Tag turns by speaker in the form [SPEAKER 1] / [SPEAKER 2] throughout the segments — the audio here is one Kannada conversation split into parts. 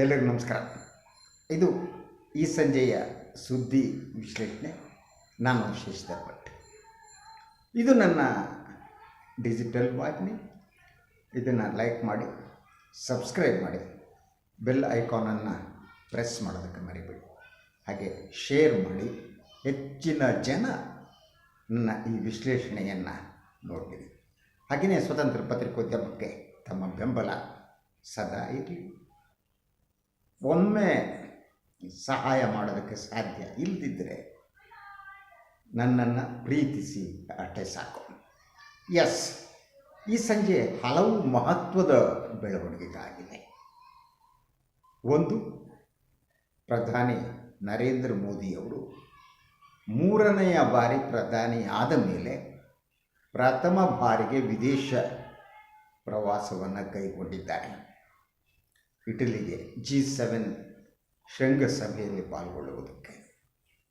[SPEAKER 1] ಎಲ್ಲರಿಗೂ ನಮಸ್ಕಾರ. ಇದು ಈ ಸಂಜೆಯ ಸುದ್ದಿ ವಿಶ್ಲೇಷಣೆ. ನಾನು ಶಶಿಧರ್ ಭಟ್ ಇದು ನನ್ನ ಡಿಜಿಟಲ್ ವಾಹಿನಿ. ಇದನ್ನು ಲೈಕ್ ಮಾಡಿ ಸಬ್ಸ್ಕ್ರೈಬ್ ಮಾಡಿ ಬೆಲ್ ಐಕಾನನ್ನು ಪ್ರೆಸ್ ಮಾಡೋದಕ್ಕೆ ಮರಿಬೇಡಿ. ಹಾಗೆ ಶೇರ್ ಮಾಡಿ, ಹೆಚ್ಚಿನ ಜನ ನನ್ನ ಈ ವಿಶ್ಲೇಷಣೆಯನ್ನು ನೋಡಲಿ. ಹಾಗೆಯೇ ಸ್ವತಂತ್ರ ಪತ್ರಿಕೋದ್ಯಮಕ್ಕೆ ತಮ್ಮ ಬೆಂಬಲ ಸದಾ ಇರಲಿ. ಒಮ್ಮೆ ಸಹಾಯ ಮಾಡೋದಕ್ಕೆ ಸಾಧ್ಯ ಇಲ್ಲದಿದ್ದರೆ ನನ್ನನ್ನು ಪ್ರೀತಿಸಿ ಅಷ್ಟೇ ಸಾಕು. ಎಸ್ ಈ ಸಂಜೆ ಹಲವು ಮಹತ್ವದ ಬೆಳವಣಿಗೆಗಳಾಗಿದೆ ಒಂದು, ಪ್ರಧಾನಿ ನರೇಂದ್ರ ಮೋದಿಯವರು ಮೂರನೆಯ ಬಾರಿ ಪ್ರಧಾನಿ ಆದ ಮೇಲೆ ಪ್ರಥಮ ಬಾರಿಗೆ ವಿದೇಶ ಪ್ರವಾಸವನ್ನು ಕೈಗೊಂಡಿದ್ದಾರೆ. ಇಟಲಿಗೆ ಜಿ ಸೆವೆನ್ ಶೃಂಗಸಭೆಯಲ್ಲಿ ಪಾಲ್ಗೊಳ್ಳುವುದಕ್ಕೆ.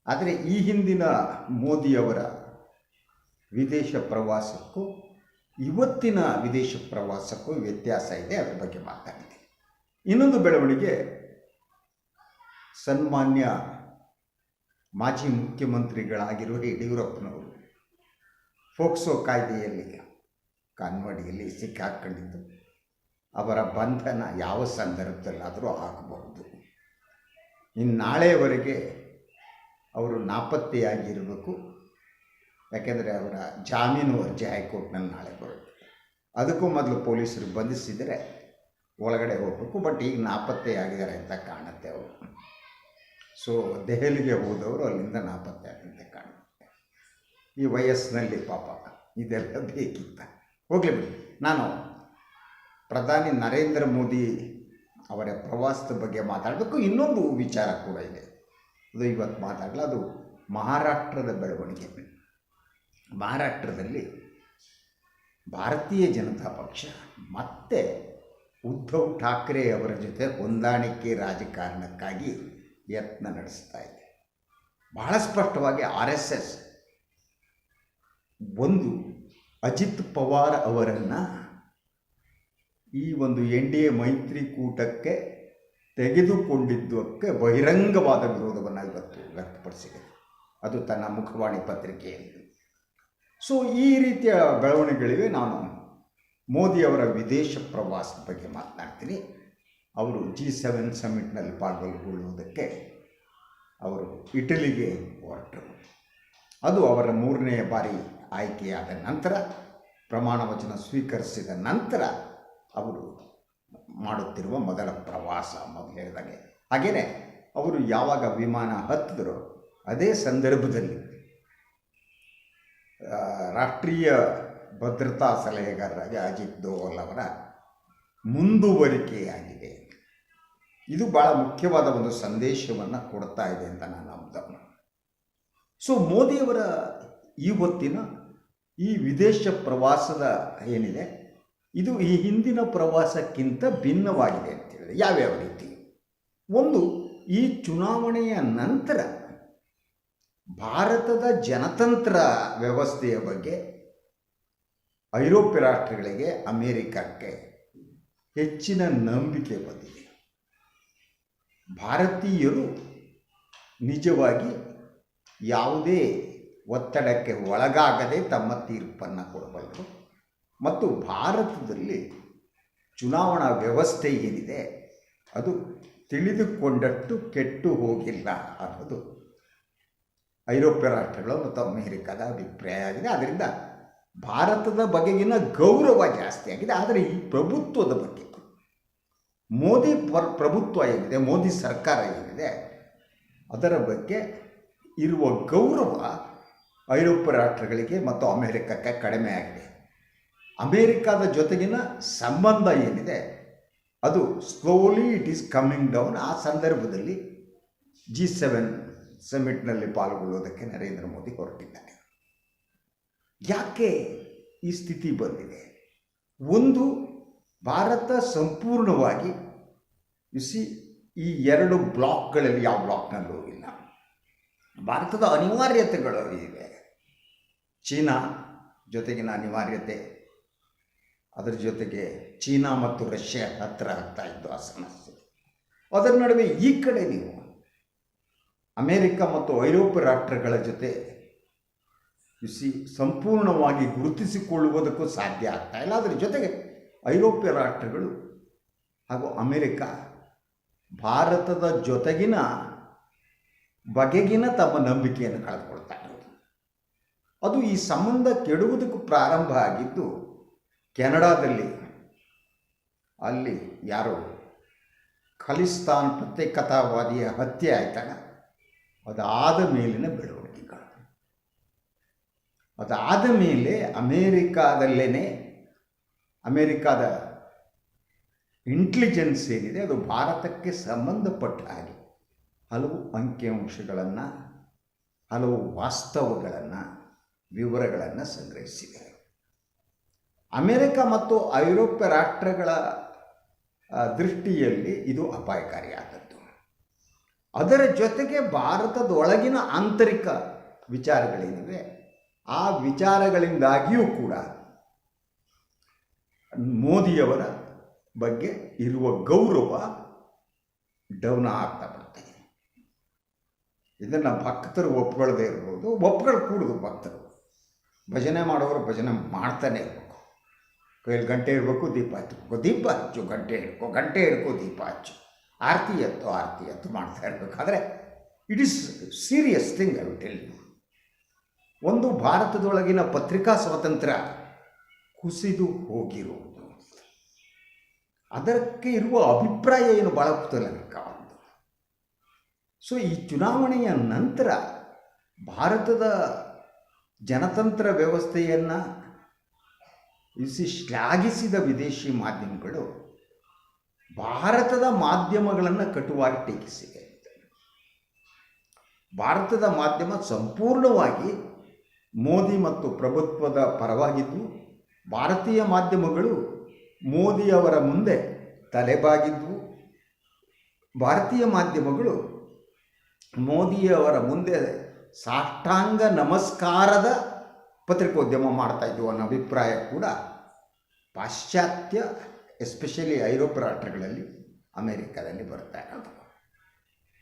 [SPEAKER 1] ಆದರೆ ಈ ಹಿಂದಿನ ಮೋದಿಯವರ ವಿದೇಶ ಪ್ರವಾಸಕ್ಕೂ, ಇವತ್ತಿನ ವಿದೇಶ ಪ್ರವಾಸಕ್ಕೂ ವ್ಯತ್ಯಾಸ ಇದೆ, ಅದರ ಬಗ್ಗೆ ಮಾತಾಡಿದೆ. ಇನ್ನೊಂದು ಬೆಳವಣಿಗೆ, ಸನ್ಮಾನ್ಯ ಮಾಜಿ ಮುಖ್ಯಮಂತ್ರಿಗಳಾಗಿರುವ ಯಡಿಯೂರಪ್ಪನವರು. ಫೋಕ್ಸೋ ಕಾಯ್ದೆಯಲ್ಲಿ, ಕಾನ್ವಾಡಿಯಲ್ಲಿ ಸಿಕ್ಕಾಕೊಂಡಿದ್ದು. ಅವರ ಬಂಧನ ಯಾವ ಸಂದರ್ಭದಲ್ಲಾದರೂ ಆಗಬಹುದು. ಇನ್ನು ನಾಳೆವರೆಗೆ ಅವರು ನಾಪತ್ತೆಯಾಗಿರಬೇಕು. ಯಾಕೆಂದರೆ ಅವರ ಜಾಮೀನು ಅರ್ಜಿ ಹೈಕೋರ್ಟ್ನಲ್ಲಿ ನಾಳೆ ಬರುತ್ತೆ. ಅದಕ್ಕೂ ಮೊದಲು ಪೊಲೀಸರು ಬಂಧಿಸಿದರೆ ಒಳಗಡೆ ಹೋಗಬೇಕು, ಬಟ್ ಈಗ ನಾಪತ್ತೆಯಾಗಿದ್ದಾರೆ ಅಂತ ಕಾಣುತ್ತೆ ಅವರು. ಸೊ ದೆಹಲಿಗೆ ಹೋದವರು ಅಲ್ಲಿಂದ ನಾಪತ್ತೆ ಅಂತ ಕಾಣುತ್ತೆ. ಈ ವಯಸ್ಸಿನಲ್ಲಿ ಪಾಪ ಇದೆಲ್ಲ ಬೇಕಿತ್ತ. ಹೋಗಲಿ ಬಿಡಿ, ನಾನು ಪ್ರಧಾನಿ ನರೇಂದ್ರ ಮೋದಿ ಅವರ ಪ್ರವಾಸದ ಬಗ್ಗೆ ಮಾತಾಡಬೇಕು. ಇನ್ನೊಂದು ವಿಚಾರ ಕೂಡ ಇದೆ. ಅದು ಇವತ್ತು ಮಾತಾಡಲ್ಲ ಅದು ಮಹಾರಾಷ್ಟ್ರದ ಬೆಳವಣಿಗೆ. ಮಹಾರಾಷ್ಟ್ರದಲ್ಲಿ ಭಾರತೀಯ ಜನತಾ ಪಕ್ಷ ಮತ್ತೆ ಉದ್ಧವ್ ಠಾಕ್ರೆ ಅವರ ಜೊತೆ ಹೊಂದಾಣಿಕೆ ರಾಜಕಾರಣಕ್ಕಾಗಿ ಯತ್ನ ನಡೆಸ್ತಾ ಇದೆ. ಬಹಳ ಸ್ಪಷ್ಟವಾಗಿ ಆರ್ ಎಸ್ ಎಸ್ ಒಂದು ಅಜಿತ್ ಪವಾರ್ ಅವರನ್ನು ಈ ಒಂದು ಎನ್ ಡಿ ಎ ಮೈತ್ರಿಕೂಟಕ್ಕೆ ತೆಗೆದುಕೊಂಡಿದ್ದಕ್ಕೆ ಬಹಿರಂಗವಾದ ವಿರೋಧವನ್ನು ಇವತ್ತು ವ್ಯಕ್ತಪಡಿಸಿದೆ. ಅದು ತನ್ನ ಮುಖವಾಣಿ ಪತ್ರಿಕೆಯಲ್ಲಿ. ಸೊ ಈ ರೀತಿಯ ಬೆಳವಣಿಗೆಗಳಿವೆ. ನಾನು ಮೋದಿಯವರ ವಿದೇಶ ಪ್ರವಾಸದ ಬಗ್ಗೆ ಮಾತನಾಡ್ತೀನಿ. ಅವರು ಜಿ ಸೆವೆನ್ ಸಮಿಟ್ನಲ್ಲಿ ಪಾಲ್ಗೊಳ್ಳುವುದಕ್ಕೆ ಅವರು ಇಟಲಿಗೆ ಹೊರಟರು. ಅದು ಅವರ ಮೂರನೆಯ ಬಾರಿ ಆಯ್ಕೆಯಾದ ನಂತರ ಪ್ರಮಾಣ ವಚನ ಸ್ವೀಕರಿಸಿದ ನಂತರ ಅವರು ಮಾಡುತ್ತಿರುವ ಮೊದಲ ಪ್ರವಾಸ ಮೊದಲು ಹೇಳಿದಾಗೆ ಹಾಗೆಯೇ ಅವರು ಯಾವಾಗ ವಿಮಾನ ಹತ್ತಿದ್ರು ಅದೇ ಸಂದರ್ಭದಲ್ಲಿ ರಾಷ್ಟ್ರೀಯ ಭದ್ರತಾ ಸಲಹೆಗಾರರಾಗಿ ಅಜಿತ್ ದೋವಲ್ ಅವರ ಮುಂದುವರಿಕೆಯಾಗಿದೆ. ಇದು ಭಾಳ ಮುಖ್ಯವಾದ ಒಂದು ಸಂದೇಶವನ್ನು ಕೊಡ್ತಾ ಇದೆ ಅಂತ ನಾನು ನಂಬ್ದವನು ಸೊ ಮೋದಿಯವರ ಇವತ್ತಿನ ಈ ವಿದೇಶ ಪ್ರವಾಸದ ಏನಿದೆ ಇದು ಈ ಹಿಂದಿನ ಪ್ರವಾಸಕ್ಕಿಂತ ಭಿನ್ನವಾಗಿದೆ ಅಂತ ಹೇಳಿದೆ ಯಾವ್ಯಾವ ರೀತಿ? ಒಂದು, ಈ ಚುನಾವಣೆಯ ನಂತರ ಭಾರತದ ಜನತಂತ್ರ ವ್ಯವಸ್ಥೆಯ ಬಗ್ಗೆ ಐರೋಪ್ಯ ರಾಷ್ಟ್ರಗಳಿಗೆ ಅಮೇರಿಕಕ್ಕೆ ಹೆಚ್ಚಿನ ನಂಬಿಕೆ ಬಂದಿದೆ. ಭಾರತೀಯರು ನಿಜವಾಗಿ ಯಾವುದೇ ಒತ್ತಡಕ್ಕೆ ಒಳಗಾಗದೆ ತಮ್ಮ ತೀರ್ಪನ್ನು ಕೊಡಬಲ್ಲರು. ಮತ್ತು ಭಾರತದಲ್ಲಿ ಚುನಾವಣಾ ವ್ಯವಸ್ಥೆ ಏನಿದೆ, ಅದು ತಿಳಿದುಕೊಂಡಷ್ಟು ಕೆಟ್ಟು ಹೋಗಿಲ್ಲ ಅನ್ನೋದು ಐರೋಪ್ಯ ರಾಷ್ಟ್ರಗಳು ಮತ್ತು ಅಮೇರಿಕಾದ ಅಭಿಪ್ರಾಯ ಆಗಿದೆ. ಅದರಿಂದ ಭಾರತದ ಬಗೆಗಿನ ಗೌರವ ಜಾಸ್ತಿ ಆಗಿದೆ. ಆದರೆ ಈ ಪ್ರಭುತ್ವದ ಬಗ್ಗೆ ಮೋದಿ ಪರ್ ಪ್ರಭುತ್ವ ಏನಿದೆ, ಮೋದಿ ಸರ್ಕಾರ ಏನಿದೆ, ಅದರ ಬಗ್ಗೆ ಇರುವ ಗೌರವ ಐರೋಪ್ಯ ರಾಷ್ಟ್ರಗಳಿಗೆ ಮತ್ತು ಅಮೇರಿಕಕ್ಕೆ ಕಡಿಮೆ ಆಗಿದೆ. ಅಮೇರಿಕಾದ ಜೊತೆಗಿನ ಸಂಬಂಧ ಏನಿದೆ, ಅದು slowly it is coming down ಆ ಸಂದರ್ಭದಲ್ಲಿ ಜಿ ಸೆವೆನ್ ಸಮಿಟ್ನಲ್ಲಿ ಪಾಲ್ಗೊಳ್ಳೋದಕ್ಕೆ ನರೇಂದ್ರ ಮೋದಿ ಹೊರಟಿದ್ದಾರೆ. ಯಾಕೆ ಈ ಸ್ಥಿತಿ ಬಂದಿದೆ? ಒಂದು, ಭಾರತ ಸಂಪೂರ್ಣವಾಗಿ ಸಿ ಈ ಎರಡು ಬ್ಲಾಕ್ಗಳಲ್ಲಿ ಯಾವ ಬ್ಲಾಕ್ನಲ್ಲೂ ಹೋಗಿಲ್ಲ ಭಾರತದ ಅನಿವಾರ್ಯತೆಗಳು ಇವೆ. ಚೀನಾ ಜೊತೆಗಿನ ಅನಿವಾರ್ಯತೆ ಅದರ ಜೊತೆಗೆ ಚೀನಾ ಮತ್ತು ರಷ್ಯಾ ಹತ್ತಿರ ಆಗ್ತಾ ಇದ್ದು ಆ ಸಮಸ್ಯೆ. ಅದರ ನಡುವೆ ಈ ಕಡೆ ನೀವು ಅಮೇರಿಕ ಮತ್ತು ಐರೋಪ್ಯ ರಾಷ್ಟ್ರಗಳ ಜೊತೆ ಬಿಸಿ ಸಂಪೂರ್ಣವಾಗಿ ಗುರುತಿಸಿಕೊಳ್ಳುವುದಕ್ಕೂ ಸಾಧ್ಯ ಆಗ್ತಾ ಇಲ್ಲ. ಅದರ ಜೊತೆಗೆ ಐರೋಪ್ಯ ರಾಷ್ಟ್ರಗಳು ಹಾಗೂ ಅಮೇರಿಕ ಭಾರತದ ಜೊತೆಗಿನ ಬಗೆಗಿನ ತಮ್ಮ ನಂಬಿಕೆಯನ್ನು ಕಳೆದುಕೊಳ್ತಾ ಇರೋದು. ಅದು ಈ ಸಂಬಂಧ ಕೆಡುವುದಕ್ಕೂ ಪ್ರಾರಂಭ ಆಗಿದ್ದು ಕೆನಡಾದಲ್ಲಿ ಅಲ್ಲಿ ಯಾರೋ ಖಲಿಸ್ತಾನ್ ಪ್ರತ್ಯೇಕತಾವಾದಿಯ ಹತ್ಯೆ ಆಯ್ತಲ್ಲ, ಅದಾದ ಮೇಲಿನ ಬೆಳವಣಿಗೆಗಳು. ಅದಾದ ಮೇಲೆ ಅಮೇರಿಕಾದಲ್ಲೇ ಅಮೇರಿಕಾದ ಇಂಟೆಲಿಜೆನ್ಸ್ ಏನಿದೆ, ಅದು ಭಾರತಕ್ಕೆ ಸಂಬಂಧಪಟ್ಟ ಹಾಗೆ ಹಲವು ಅಂಕಿಅಂಶಗಳನ್ನು, ಹಲವು ವಾಸ್ತವಗಳನ್ನು, ವಿವರಗಳನ್ನು ಸಂಗ್ರಹಿಸಿದೆ. ಅಮೇರಿಕ ಮತ್ತು ಐರೋಪ್ಯ ರಾಷ್ಟ್ರಗಳ ದೃಷ್ಟಿಯಲ್ಲಿ ಇದು ಅಪಾಯಕಾರಿಯಾದದ್ದು. ಅದರ ಜೊತೆಗೆ ಭಾರತದೊಳಗಿನ ಆಂತರಿಕ ವಿಚಾರಗಳೇನಿವೆ ಆ ವಿಚಾರಗಳಿಂದಾಗಿಯೂ ಕೂಡ ಮೋದಿಯವರ ಬಗ್ಗೆ ಇರುವ ಗೌರವ ಡೌನ್ ಆಗ್ತಾ ಬರ್ತದೆ ಇದೆ. ಇದನ್ನು ಭಕ್ತರು ಒಪ್ಕೊಳ್ಳದೆ ಇರ್ಬೋದು, ಒಪ್ಗಳು ಕೂಡುದು ಭಕ್ತರು. ಭಜನೆ ಮಾಡೋರು ಭಜನೆ ಮಾಡ್ತಾನೆ ಇರಬೇಕು ಕೈಯಲ್ಲಿ ಗಂಟೆ ಇರಬೇಕು ದೀಪ ಹಚ್ಚಬೇಕು ದೀಪ ಹಚ್ಚು, ಗಂಟೆ ಹಿಡ್ಕೊ ಗಂಟೆ ಹಿಡ್ಕೊ ದೀಪ ಹಚ್ಚು. ಆರತಿ ಎತ್ತು ಆರತಿ ಎತ್ತು ಮಾಡ್ತಾ ಇರಬೇಕಾದ್ರೆ it is serious thing I tell you ಒಂದು ಭಾರತದೊಳಗಿನ ಪತ್ರಿಕಾ ಸ್ವಾತಂತ್ರ್ಯ ಕುಸಿದು ಹೋಗಿರುವುದು. ಅದಕ್ಕೆ ಇರುವ ಅಭಿಪ್ರಾಯ ಏನು ಭಾಳ ಕುತೂಹಲಕಾರದ್ದು ಸೊ ಈ ಚುನಾವಣೆಯ ನಂತರ ಭಾರತದ ಜನತಂತ್ರ ವ್ಯವಸ್ಥೆಯನ್ನು ಇಸಿ ಶ್ಲಾಘಿಸಿದ ವಿದೇಶಿ ಮಾಧ್ಯಮಗಳು ಭಾರತದ ಮಾಧ್ಯಮಗಳನ್ನು ಕಟುವಾಗಿ ಟೀಕಿಸಿವೆ. ಭಾರತದ ಮಾಧ್ಯಮ ಸಂಪೂರ್ಣವಾಗಿ ಮೋದಿ ಮತ್ತು ಪ್ರಭುತ್ವದ ಪರವಾಗಿದ್ದು, ಭಾರತೀಯ ಮಾಧ್ಯಮಗಳು ಮೋದಿಯವರ ಮುಂದೆ ತಲೆಬಾಗಿದ್ವು ಭಾರತೀಯ ಮಾಧ್ಯಮಗಳು ಮೋದಿಯವರ ಮುಂದೆ ಸಾಷ್ಟಾಂಗ ನಮಸ್ಕಾರದ ಪತ್ರಿಕೋದ್ಯಮ ಮಾಡ್ತಾ ಇದ್ವು ಅನ್ನೋ ಅಭಿಪ್ರಾಯ ಕೂಡ ಪಾಶ್ಚಾತ್ಯ ಎಸ್ಪೆಷಲಿ ಐರೋಪ್ಯ ರಾಷ್ಟ್ರಗಳಲ್ಲಿ ಅಮೇರಿಕಾದಲ್ಲಿ ಬರ್ತಾ ಇರೋದು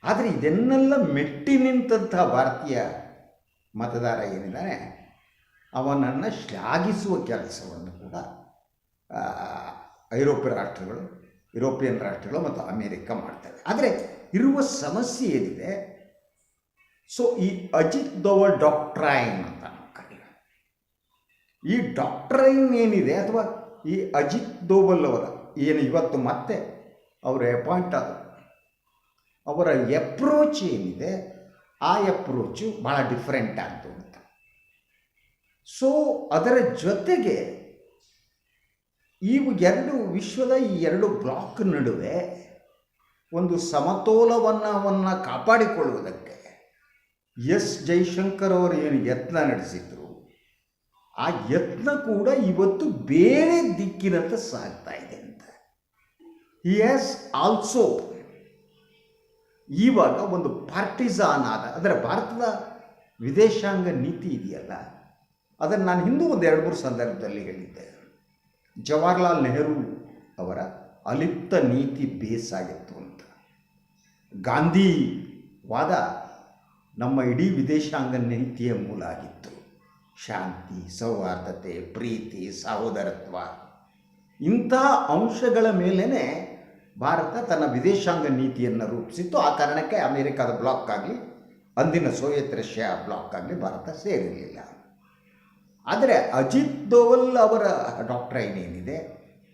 [SPEAKER 1] ಆದರೆ ಇದನ್ನೆಲ್ಲ ಮೆಟ್ಟಿ ನಿಂತಹ ಭಾರತೀಯ ಮತದಾರ ಏನಿದ್ದಾನೆ, ಅವನನ್ನು ಶ್ಲಾಘಿಸುವ ಕೆಲಸವನ್ನು ಕೂಡ ಐರೋಪ್ಯ ರಾಷ್ಟ್ರಗಳು, ಯುರೋಪಿಯನ್ ರಾಷ್ಟ್ರಗಳು ಮತ್ತು ಅಮೇರಿಕ ಮಾಡ್ತವೆ ಆದರೆ ಇರುವ ಸಮಸ್ಯೆ ಏನಿದೆ, ಸೊ ಈ ಅಜಿತ್ ದವ ಡಾಕ್ಟ್ರೈನ್ ಈ ಡಾಕ್ಟ್ರೈನ್ ಏನಿದೆ ಅಥವಾ ಈ ಅಜಿತ್ ದೋಬಲ್ ಅವರ ಏನು ಇವತ್ತು ಮತ್ತೆ ಅವರ ಅಪಾಯಿಂಟ್ ಆದರು ಅವರ ಎಪ್ರೋಚ್ ಏನಿದೆ, ಆ ಎಪ್ರೋಚು ಭಾಳ ಡಿಫ್ರೆಂಟ್ ಆಯಿತು ಅಂತ. ಸೊ ಅದರ ಜೊತೆಗೆ ಈ ಎರಡು ವಿಶ್ವದ ಈ ಎರಡು ಬ್ಲಾಕ್ ನಡುವೆ ಒಂದು ಸಮತೋಲವನ್ನವನ್ನು ಕಾಪಾಡಿಕೊಳ್ಳುವುದಕ್ಕೆ ಎಸ್ ಜೈಶಂಕರ್ ಅವರು ಏನು ಯತ್ನ ನಡೆಸಿದ್ರು ಆ ಯತ್ನ ಕೂಡ ಇವತ್ತು ಬೇರೆ ದಿಕ್ಕಿನತ್ತ ಸಾಗ್ತಾ ಇದೆ ಅಂತ. ಹಿ ಹ್ಯಾಸ್ ಆಲ್ಸೋ ಇವಾಗ ಒಂದು ಪಾರ್ಟಿಸಾನ್ ಆದ, ಅಂದರೆ ಭಾರತದ ವಿದೇಶಾಂಗ ನೀತಿ ಇದೆಯಲ್ಲ, ಅದನ್ನು ನಾನು ಹಿಂದೂ ಒಂದು ಎರಡು ಮೂರು ಸಂದರ್ಭದಲ್ಲಿ ಹೇಳಿದ್ದೆ. ಜವಾಹರ್ಲಾಲ್ ನೆಹರು ಅವರ ಅಲಿಪ್ತ ನೀತಿ ಬೇಸ್ ಆಗಿತ್ತು ಅಂತ. ಗಾಂಧಿ ವಾದ ನಮ್ಮ ಇಡೀ ವಿದೇಶಾಂಗ ನೀತಿಯ ಮೂಲ ಆಗಿತ್ತು. ಶಾಂತಿ, ಸೌಹಾರ್ದತೆ, ಪ್ರೀತಿ, ಸಹೋದರತ್ವ. ಇಂಥ ಅಂಶಗಳ ಮೇಲೇ ಭಾರತ ತನ್ನ ವಿದೇಶಾಂಗ ನೀತಿಯನ್ನು ರೂಪಿಸಿತ್ತು. ಆ ಕಾರಣಕ್ಕೆ ಅಮೇರಿಕಾದ ಬ್ಲಾಕ್ ಆಗಲಿ, ಅಂದಿನ ಸೋವಿಯತ್ ರಷ್ಯಾ ಬ್ಲಾಕ್ ಆಗಲಿ ಭಾರತ ಸೇರಿರಲಿಲ್ಲ. ಆದರೆ ಅಜಿತ್ ದೋವಲ್ ಅವರ ಡಾಕ್ಟ್ರೈನ್ ಏನಿದೆ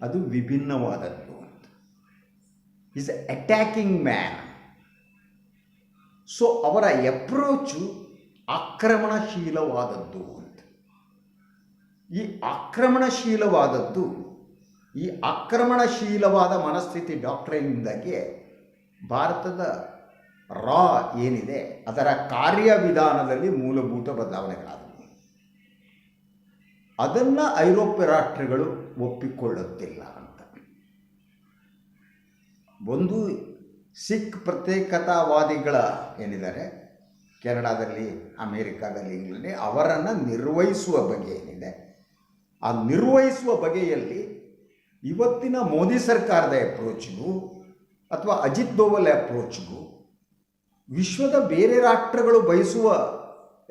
[SPEAKER 1] ಅದು ವಿಭಿನ್ನವಾದದ್ದು ಈಸ್ ಅಟ್ಯಾಕಿಂಗ್ ಮ್ಯಾನ್ ಸೊ ಅವರ ಎಪ್ರೋಚು ಆಕ್ರಮಣಶೀಲವಾದದ್ದು ಈ ಆಕ್ರಮಣಶೀಲವಾದದ್ದು, ಈ ಆಕ್ರಮಣಶೀಲವಾದ ಮನಸ್ಥಿತಿ ಡಾಕ್ಟ್ರೈನಿಂದಾಗಿ ಭಾರತದ ರಾ ಏನಿದೆ, ಅದರ ಕಾರ್ಯವಿಧಾನದಲ್ಲಿ ಮೂಲಭೂತ ಬದಲಾವಣೆಗಳಾದವು. ಅದನ್ನು ಐರೋಪ್ಯ ರಾಷ್ಟ್ರಗಳು ಒಪ್ಪಿಕೊಳ್ಳುತ್ತಿಲ್ಲ ಅಂತ. ಒಂದು ಸಿಖ್ ಪ್ರತ್ಯೇಕತಾವಾದಿಗಳ ಏನಿದ್ದಾರೆ, ಕೆನಡಾದಲ್ಲಿ, ಅಮೇರಿಕಾದಲ್ಲಿ ಇಂಗ್ಲೆಂಡ್ ಅವರನ್ನು ನಿರ್ವಹಿಸುವ ಬಗ್ಗೆ ಏನಿದೆ ಆ ನಿರ್ವಹಿಸುವ ಬಗೆಯಲ್ಲಿ ಇವತ್ತಿನ ಮೋದಿ ಸರ್ಕಾರದ ಅಪ್ರೋಚ್ಗೂ ಅಥವಾ ಅಜಿತ್ ದೋವಲ್ ಅಪ್ರೋಚ್ಗೂ ವಿಶ್ವದ ಬೇರೆ ರಾಷ್ಟ್ರಗಳು ಬಯಸುವ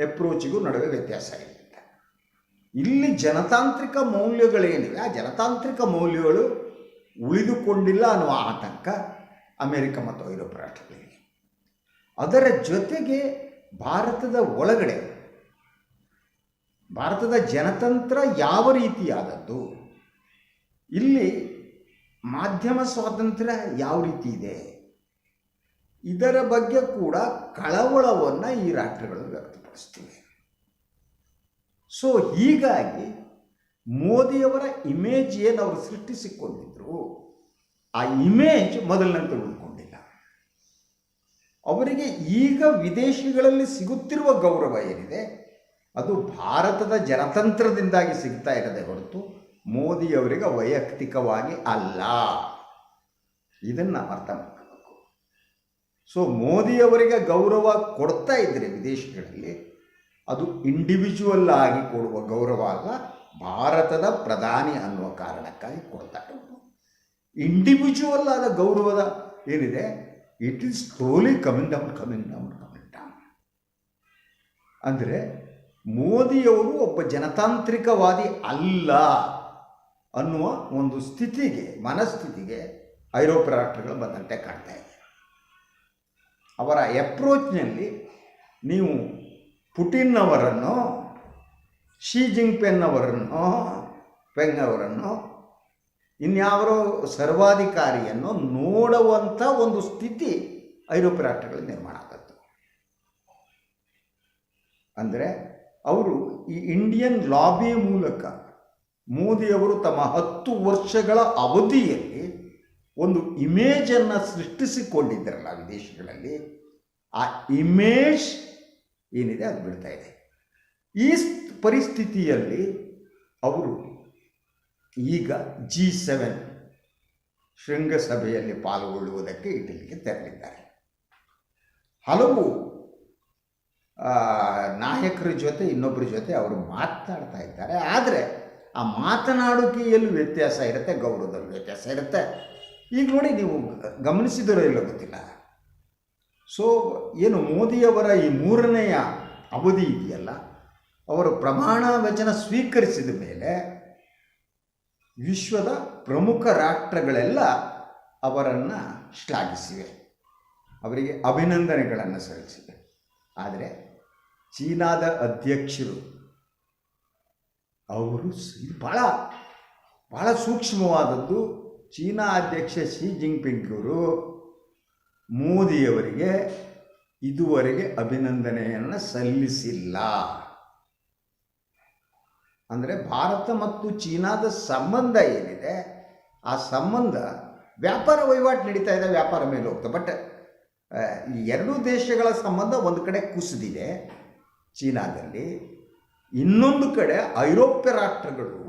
[SPEAKER 1] ಅಪ್ರೋಚ್ಗೂ ನಡುವೆ ವ್ಯತ್ಯಾಸ ಇದೆ ಇಲ್ಲಿ ಜನತಾಂತ್ರಿಕ ಮೌಲ್ಯಗಳೇನಿವೆ, ಆ ಜನತಾಂತ್ರಿಕ ಮೌಲ್ಯಗಳು ಉಳಿದುಕೊಂಡಿಲ್ಲ ಅನ್ನುವ ಆತಂಕ ಅಮೆರಿಕ ಮತ್ತು ಐರೋಪ್ಯ ರಾಷ್ಟ್ರಗಳಿಗೆ. ಅದರ ಜೊತೆಗೆ ಭಾರತದ ಒಳಗಡೆ ಭಾರತದ ಜನತಂತ್ರ ಯಾವ ರೀತಿಯಾದದ್ದು? ಇಲ್ಲಿ ಮಾಧ್ಯಮ ಸ್ವಾತಂತ್ರ್ಯ ಯಾವ ರೀತಿ ಇದೆ? ಇದರ ಬಗ್ಗೆ ಕೂಡ ಕಳವಳವನ್ನು ಈ ರಾಷ್ಟ್ರಗಳು ವ್ಯಕ್ತಪಡಿಸ್ತಿವೆ ಸೊ ಹೀಗಾಗಿ ಮೋದಿಯವರ ಇಮೇಜ್ ಏನು ಅವರು ಸೃಷ್ಟಿಸಿಕೊಂಡಿದ್ರು, ಆ ಇಮೇಜ್ ಮೊದಲಿನಂತೆ ಉಳ್ಕೊಂಡಿಲ್ಲ ಅವರಿಗೆ ಈಗ ವಿದೇಶಿಗಳಲ್ಲಿ ಸಿಗುತ್ತಿರುವ ಗೌರವ ಏನಿದೆ? ಅದು ಭಾರತದ ಜನತಂತ್ರದಿಂದಾಗಿ ಸಿಗ್ತಾ ಇರದೆ ಹೊರತು ಮೋದಿಯವರಿಗೆ ವೈಯಕ್ತಿಕವಾಗಿ ಅಲ್ಲ. ಇದನ್ನು ಅರ್ಥ ಮಾಡ್ಕೋಬೇಕು. ಸೊ ಮೋದಿಯವರಿಗೆ ಗೌರವ ಕೊಡ್ತಾ ಇದ್ದರೆ ವಿದೇಶಗಳಲ್ಲಿ, ಅದು ಇಂಡಿವಿಜುವಲ್ ಆಗಿ ಕೊಡುವ ಗೌರವ ಅಲ್ಲ, ಭಾರತದ ಪ್ರಧಾನಿ ಅನ್ನುವ ಕಾರಣಕ್ಕಾಗಿ ಕೊಡ್ತಾ ಇರೋದು. ಇಂಡಿವಿಜುವಲ್ ಆದ ಗೌರವದ ಏನಿದೆ? It is slowly coming down coming down coming down ಅಂದರೆ ಮೋದಿಯವರು ಒಬ್ಬ ಜನತಾಂತ್ರಿಕವಾದಿ ಅಲ್ಲ ಅನ್ನುವ ಒಂದು ಸ್ಥಿತಿಗೆ, ಮನಸ್ಥಿತಿಗೆ ಐರೋಪ್ಯ ರಾಷ್ಟ್ರಗಳು ಬಂದಂತೆ ಕಾಣ್ತಾ ಇದೆ. ಅವರ ಎಪ್ರೋಚ್ನಲ್ಲಿ ನೀವು ಪುಟಿನ್ ಅವರನ್ನು ಶಿ ಜಿಂಗ್ಪೆನ್ ಅವರನ್ನು ಪೆಂಗ್ ಅವರನ್ನು ಇನ್ಯಾವರೋ ಸರ್ವಾಧಿಕಾರಿಯನ್ನು ನೋಡುವಂಥ ಒಂದು ಸ್ಥಿತಿ ಐರೋಪ್ಯ ರಾಷ್ಟ್ರಗಳಲ್ಲಿ ನಿರ್ಮಾಣ ಆಗುತ್ತೆ ಅಂದರೆ ಅವರು ಈ ಇಂಡಿಯನ್ ಲಾಬಿ ಮೂಲಕ ಮೋದಿಯವರು ತಮ್ಮ ಹತ್ತು ವರ್ಷಗಳ ಅವಧಿಯಲ್ಲಿ ಒಂದು ಇಮೇಜನ್ನು ಸೃಷ್ಟಿಸಿಕೊಂಡಿದ್ದಾರಲ್ಲ ವಿದೇಶಗಳಲ್ಲಿ. ಆ ಇಮೇಜ್ ಏನಿದೆ ಅದು ಬಿಡ್ತಾ ಇದೆ. ಈ ಪರಿಸ್ಥಿತಿಯಲ್ಲಿ ಅವರು ಈಗ ಜಿ ಸೆವೆನ್ ಶೃಂಗಸಭೆಯಲ್ಲಿ ಪಾಲ್ಗೊಳ್ಳುವುದಕ್ಕೆ ಇಟಲಿಗೆ ತೆರಳಿದ್ದಾರೆ. ಹಲವು ನಾಯಕರ ಜೊತೆ ಇನ್ನೊಬ್ಬರ ಜೊತೆ ಅವರು ಮಾತನಾಡ್ತಾ ಇದ್ದಾರೆ. ಆದರೆ ಆ ಮಾತನಾಡುವಿಕೆಯಲ್ಲಿ ವ್ಯತ್ಯಾಸ ಇರುತ್ತೆ, ಗೌರವದಲ್ಲಿ ವ್ಯತ್ಯಾಸ ಇರುತ್ತೆ. ಈಗ ನೋಡಿ ನೀವು ಗಮನಿಸಿದರೋ ಇಲ್ಲ ಗೊತ್ತಿಲ್ಲ. ಸೊ ಏನು ಮೋದಿಯವರ ಈ ಮೂರನೆಯ ಅವಧಿ ಇದೆಯಲ್ಲ, ಅವರು ಪ್ರಮಾಣ ವಚನ ಸ್ವೀಕರಿಸಿದ ಮೇಲೆ ವಿಶ್ವದ ಪ್ರಮುಖ ರಾಷ್ಟ್ರಗಳೆಲ್ಲ ಅವರನ್ನು ಶ್ಲಾಘಿಸಿವೆ. ಅವರಿಗೆ ಅಭಿನಂದನೆಗಳನ್ನು ಸಲ್ಲಿಸಿವೆ. ಆದರೆ ಚೀನಾದ ಅಧ್ಯಕ್ಷರು, ಅವರು ಇದು ಭಾಳ ಭಾಳ ಸೂಕ್ಷ್ಮವಾದದ್ದು. ಚೀನಾ ಅಧ್ಯಕ್ಷ ಶಿ ಜಿಂಗ್ಪಿಂಗ್ ಅವರು ಮೋದಿಯವರಿಗೆ ಇದುವರೆಗೆ ಅಭಿನಂದನೆಯನ್ನು ಸಲ್ಲಿಸಿಲ್ಲ. ಅಂದರೆ ಭಾರತ ಮತ್ತು ಚೀನಾದ ಸಂಬಂಧ ಏನಿದೆ, ಆ ಸಂಬಂಧ ವ್ಯಾಪಾರ ವಹಿವಾಟು ನಡೀತಾ ಇದೆ, ವ್ಯಾಪಾರ ಮೇಲೆ ಹೋಗ್ತದೆ ಬಟ್ ಎರಡೂ ದೇಶಗಳ ಸಂಬಂಧ ಒಂದು ಕಡೆ ಕುಸಿದಿದೆ. ಚೀನಾದಲ್ಲಿ ಇನ್ನೊಂದು ಕಡೆ ಐರೋಪ್ಯ ರಾಷ್ಟ್ರಗಳು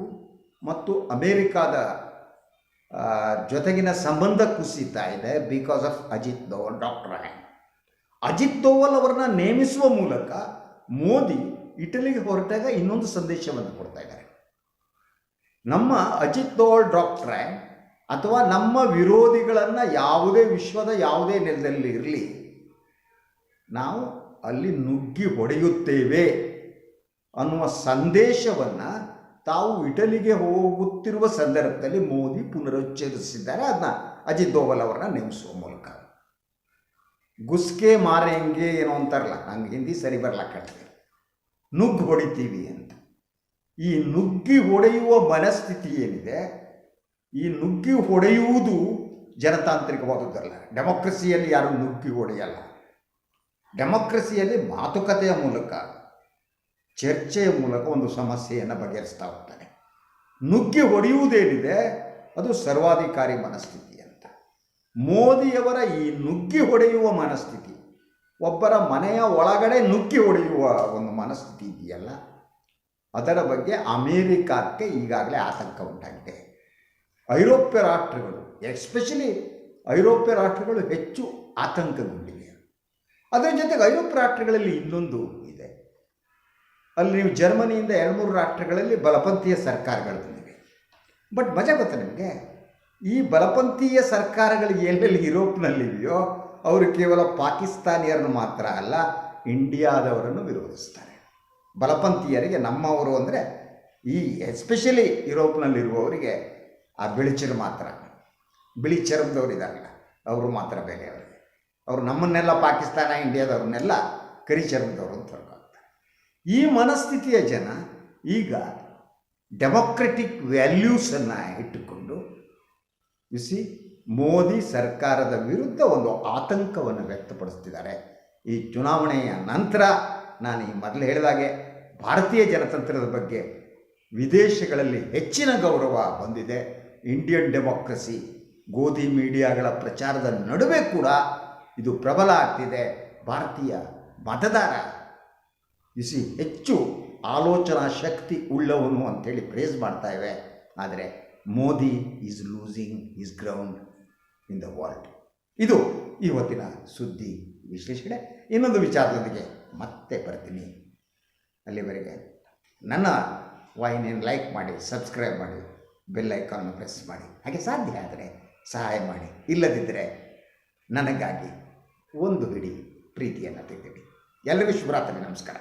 [SPEAKER 1] ಮತ್ತು ಅಮೇರಿಕಾದ ಜೊತೆಗಿನ ಸಂಬಂಧ ಕುಸಿತಾ ಇದೆ because of Ajit Doval doctor hang Ajit Doval ಅವರನ್ನ ನೇಮಿಸುವ ಮೂಲಕ ಮೋದಿ ಇಟಲಿಗೆ ಹೊರಟಾಗ ಇನ್ನೊಂದು ಸಂದೇಶವನ್ನು ಕೊಡ್ತಾ ಇದ್ದಾರೆ. ನಮ್ಮ ಅಜಿತ್ ದೋವಲ್ ಡಾಕ್ಟ್ರೆ ಅಥವಾ ನಮ್ಮ ವಿರೋಧಿಗಳನ್ನು ಯಾವುದೇ ವಿಶ್ವದ ಯಾವುದೇ ನೆಲದಲ್ಲಿ ಇರಲಿ, ನಾವು ಅಲ್ಲಿ ನುಗ್ಗಿ ಹೊಡೆಯುತ್ತೇವೆ ಅನ್ನುವ ಸಂದೇಶವನ್ನು ತಾವು ಇಟಲಿಗೆ ಹೋಗುತ್ತಿರುವ ಸಂದರ್ಭದಲ್ಲಿ ಮೋದಿ ಪುನರುಚ್ಚರಿಸಿದ್ದಾರೆ. ಅದನ್ನ ಅಜಿತ್ ದೋವಲ್ ಅವರನ್ನ ನೇಮಿಸುವ ಮೂಲಕ. ಗುಸ್ಕೆ ಮಾರೆಂಗೆ ಏನೋ ಅಂತಾರಲ್ಲ ನಂಗೆ ಹಿಂದಿ ಸರಿ ಬರಲ್ಲ ಕಟ್ಟಿದೆ ನುಗ್ಗು ಹೊಡಿತೀವಿ ಅಂತ. ಈ ನುಗ್ಗಿ ಹೊಡೆಯುವ ಮನಸ್ಥಿತಿ ಏನಿದೆ? ಈ ನುಗ್ಗಿ ಹೊಡೆಯುವುದು ಜನತಾಂತ್ರಿಕವಾದುದಲ್ಲ ಡೆಮೊಕ್ರಸಿಯಲ್ಲಿ ಯಾರು ನುಗ್ಗಿ ಹೊಡೆಯಲ್ಲ. ಡೆಮೋಕ್ರಸಿಯಲ್ಲಿ ಮಾತುಕತೆಯ ಮೂಲಕ, ಚರ್ಚೆಯ ಮೂಲಕ ಒಂದು ಸಮಸ್ಯೆಯನ್ನು ಬಗೆಹರಿಸ್ತಾ ಹೋಗ್ತಾರೆ ನುಗ್ಗಿ ಹೊಡೆಯುವುದೇನಿದೆ, ಅದು ಸರ್ವಾಧಿಕಾರಿ ಮನಸ್ಥಿತಿ ಅಂತ. ಮೋದಿಯವರ ಈ ನುಗ್ಗಿ ಹೊಡೆಯುವ ಮನಸ್ಥಿತಿ, ಒಬ್ಬರ ಮನೆಯ ಒಳಗಡೆ ನುಗ್ಗಿ ಹೊಡೆಯುವ ಒಂದು ಮನಸ್ಥಿತಿ ಇದೆಯಲ್ಲ? ಅದರ ಬಗ್ಗೆ ಅಮೇರಿಕಾಕ್ಕೆ ಈಗಾಗಲೇ ಆತಂಕ ಉಂಟಾಗಿದೆ. ಐರೋಪ್ಯ ರಾಷ್ಟ್ರಗಳು, ಎಸ್ಪೆಷಲಿ ಐರೋಪ್ಯ ರಾಷ್ಟ್ರಗಳು ಹೆಚ್ಚು ಆತಂಕಗೊಂಡಿವೆ. ಅದರ ಜೊತೆಗೆ ಐರೋಪ್ಯ ರಾಷ್ಟ್ರಗಳಲ್ಲಿ ಇನ್ನೊಂದು ಇದೆ. ಅಲ್ಲಿ ನೀವು ಜರ್ಮನಿಯಿಂದ ಎರಡು ಮೂರು ರಾಷ್ಟ್ರಗಳಲ್ಲಿ ಬಲಪಂಥೀಯ ಸರ್ಕಾರಗಳು ಬಂದಿವೆ ಬಟ್ ಮಜಾ ಗೊತ್ತಾ ನಿಮಗೆ? ಈ ಬಲಪಂಥೀಯ ಸರ್ಕಾರಗಳು ಎಲ್ಲೆಲ್ಲಿ ಯುರೋಪ್ನಲ್ಲಿವೆಯೋ, ಅವರು ಕೇವಲ ಪಾಕಿಸ್ತಾನಿಯರನ್ನು ಮಾತ್ರ ಅಲ್ಲ, ಇಂಡಿಯಾದವರನ್ನು ವಿರೋಧಿಸ್ತಾರೆ. ಬಲಪಂಥೀಯರಿಗೆ ನಮ್ಮವರು ಅಂದರೆ ಈ ಎಸ್ಪೆಷಲಿ ಯುರೋಪ್ನಲ್ಲಿರುವವರಿಗೆ ಆ ಬಿಳಿಚರು ಮಾತ್ರ. ಬಿಳಿ ಚರ್ಮದವರು ಇದ್ದಾರಲ್ಲ ಅವರು ಮಾತ್ರ ಬೇರೆಯವರು ಅವರು ನಮ್ಮನ್ನೆಲ್ಲ ಪಾಕಿಸ್ತಾನ, ಇಂಡಿಯಾದವ್ರನ್ನೆಲ್ಲ ಕರಿಚರ್ಮದವರು ಅಂತ ಹೊರಗಾಗ್ತಾರೆ ಈ ಮನಸ್ಥಿತಿಯ ಜನ ಈಗ ಡೆಮೊಕ್ರೆಟಿಕ್ ವ್ಯಾಲ್ಯೂಸನ್ನು ಇಟ್ಟುಕೊಂಡು ಸಿ ಮೋದಿ ಸರ್ಕಾರದ ವಿರುದ್ಧ ಒಂದು ಆತಂಕವನ್ನು ವ್ಯಕ್ತಪಡಿಸ್ತಿದ್ದಾರೆ. ಈ ಚುನಾವಣೆಯ ನಂತರ ನಾನು ಈ ಮೊದಲು ಹೇಳಿದಾಗೆ ಭಾರತೀಯ ಜನತಂತ್ರದ ಬಗ್ಗೆ ವಿದೇಶಗಳಲ್ಲಿ ಹೆಚ್ಚಿನ ಗೌರವ ಬಂದಿದೆ. ಇಂಡಿಯನ್ ಡೆಮೋಕ್ರಸಿ ಗೋಧಿ ಮೀಡಿಯಾಗಳ ಪ್ರಚಾರದ ನಡುವೆ ಕೂಡ ಇದು ಪ್ರಬಲ ಆಗ್ತಿದೆ. ಭಾರತೀಯ ಮತದಾರ. ಇಸಿ ಹೆಚ್ಚು ಆಲೋಚನಾ ಶಕ್ತಿ ಉಳ್ಳವನು ಅಂಥೇಳಿ ಪ್ರೇಸ್ ಮಾಡ್ತಾ ಇವೆ. ಆದರೆ Modi is losing is ground in the world ಇದು ಇವತ್ತಿನ ಸುದ್ದಿ ವಿಶ್ಲೇಷಣೆ. ಇನ್ನೊಂದು ವಿಚಾರದೊಂದಿಗೆ ಮತ್ತೆ ಬರ್ತೀನಿ. ಅಲ್ಲಿವರೆಗೆ ನನ್ನ ವಾಹಿನಿಯನ್ನು ಲೈಕ್ ಮಾಡಿ ಸಬ್ಸ್ಕ್ರೈಬ್ ಮಾಡಿ ಬೆಲ್ ಐಕಾನ್ ಪ್ರೆಸ್ ಮಾಡಿ. ಹಾಗೆ ಸಾಧ್ಯ ಆದರೆ ಸಹಾಯ ಮಾಡಿ. ಇಲ್ಲದಿದ್ದರೆ ನನಗಾಗಿ ಒಂದು ಹಿಡಿ ಪ್ರೀತಿಯನ್ನು ತೆಗೆದಿಡಿ. ಎಲ್ಲರಿಗೂ ಶುಭರಾತ್ರಿ ನಮಸ್ಕಾರ.